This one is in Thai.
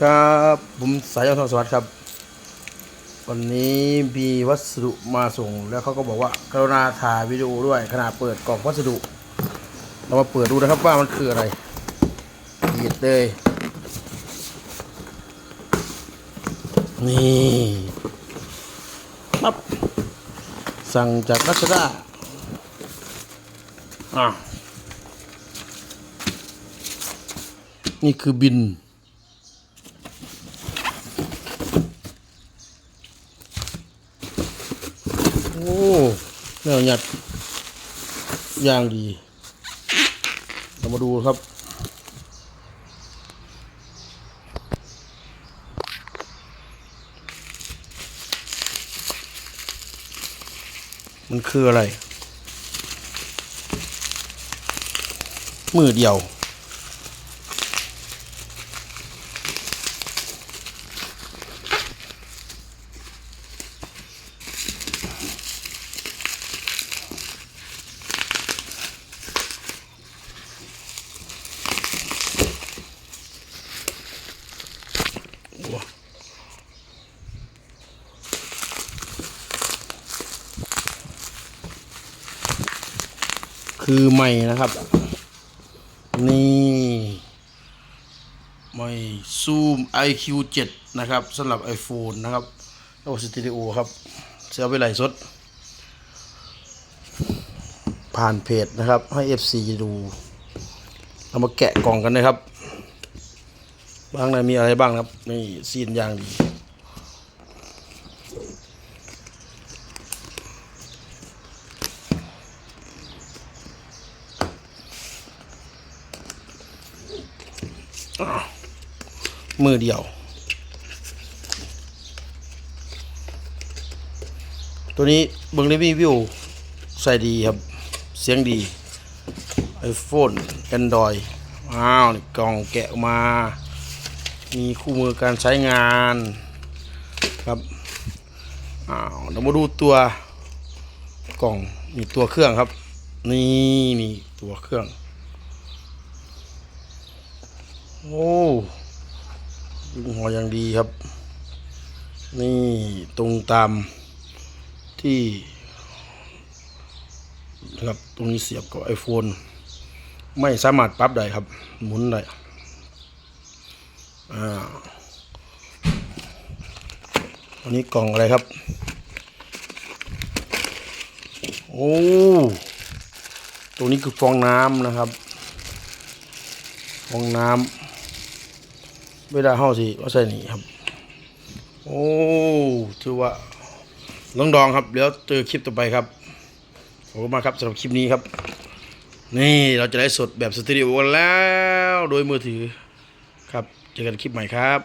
ครับผมสายยนทองสวัสดิ์ครับ วันนี้มีวัสดุมาส่งแล้วเขาก็บอกว่ากรุณาถ่ายวิดีโอด้วยขณะเปิดกล่องวัสดุ เรามาเปิดดูนะครับว่ามันคืออะไรหยิบเลย นี่ปั๊บสั่งจากรัชดาอะนี่คือบิน โอ้ แนวหยัดย่างดี เรามาดูครับ มันคืออะไร มือเดียว คือใหม่นะครับ นี่ใหม่ซูม IQ 7 นะครับสำหรับ iPhone นะครับแล้วสตูดิโอครับเสียไปไหลสด ผ่านเพจนะครับ ให้ FC ดูเรามาแกะกล่องกันนะครับ บ้างในมีอะไรบ้างครับ นี่ซีนอย่างดี มือเดียว ตัวนี้เบิ้งรีวิวใส่ดีครับ เสียงดี iPhone Android อ้าวนี่กล่องแกะมา มีคู่มือการใช้งานครับอ้าวเรามาดูตัวกล่องมีตัวเครื่องครับ นี่นี่ตัวเครื่อง โอ้ยงหัวอย่างดีครับ นี่ตรงตามที่นะครับตรงนี้เสียบกับ iPhone ไม่สามารถปรับได้ครับ หมุนได้อ่าอันนี้กล่องอะไรครับ โอ้ ตรงนี้คือฟองน้ำนะครับ ห้องน้ำเวลาเฮาสิเอาใส่นี่ครับ โอ้ถือว่าลองดองครับเดี๋ยวเจอคลิปต่อไปครับขอบคุณมากครับสำหรับคลิปนี้ครับ นี่เราจะได้สดแบบสตูดิโอกันแล้วโดยมือถือครับ เจอกันคลิปใหม่ครับ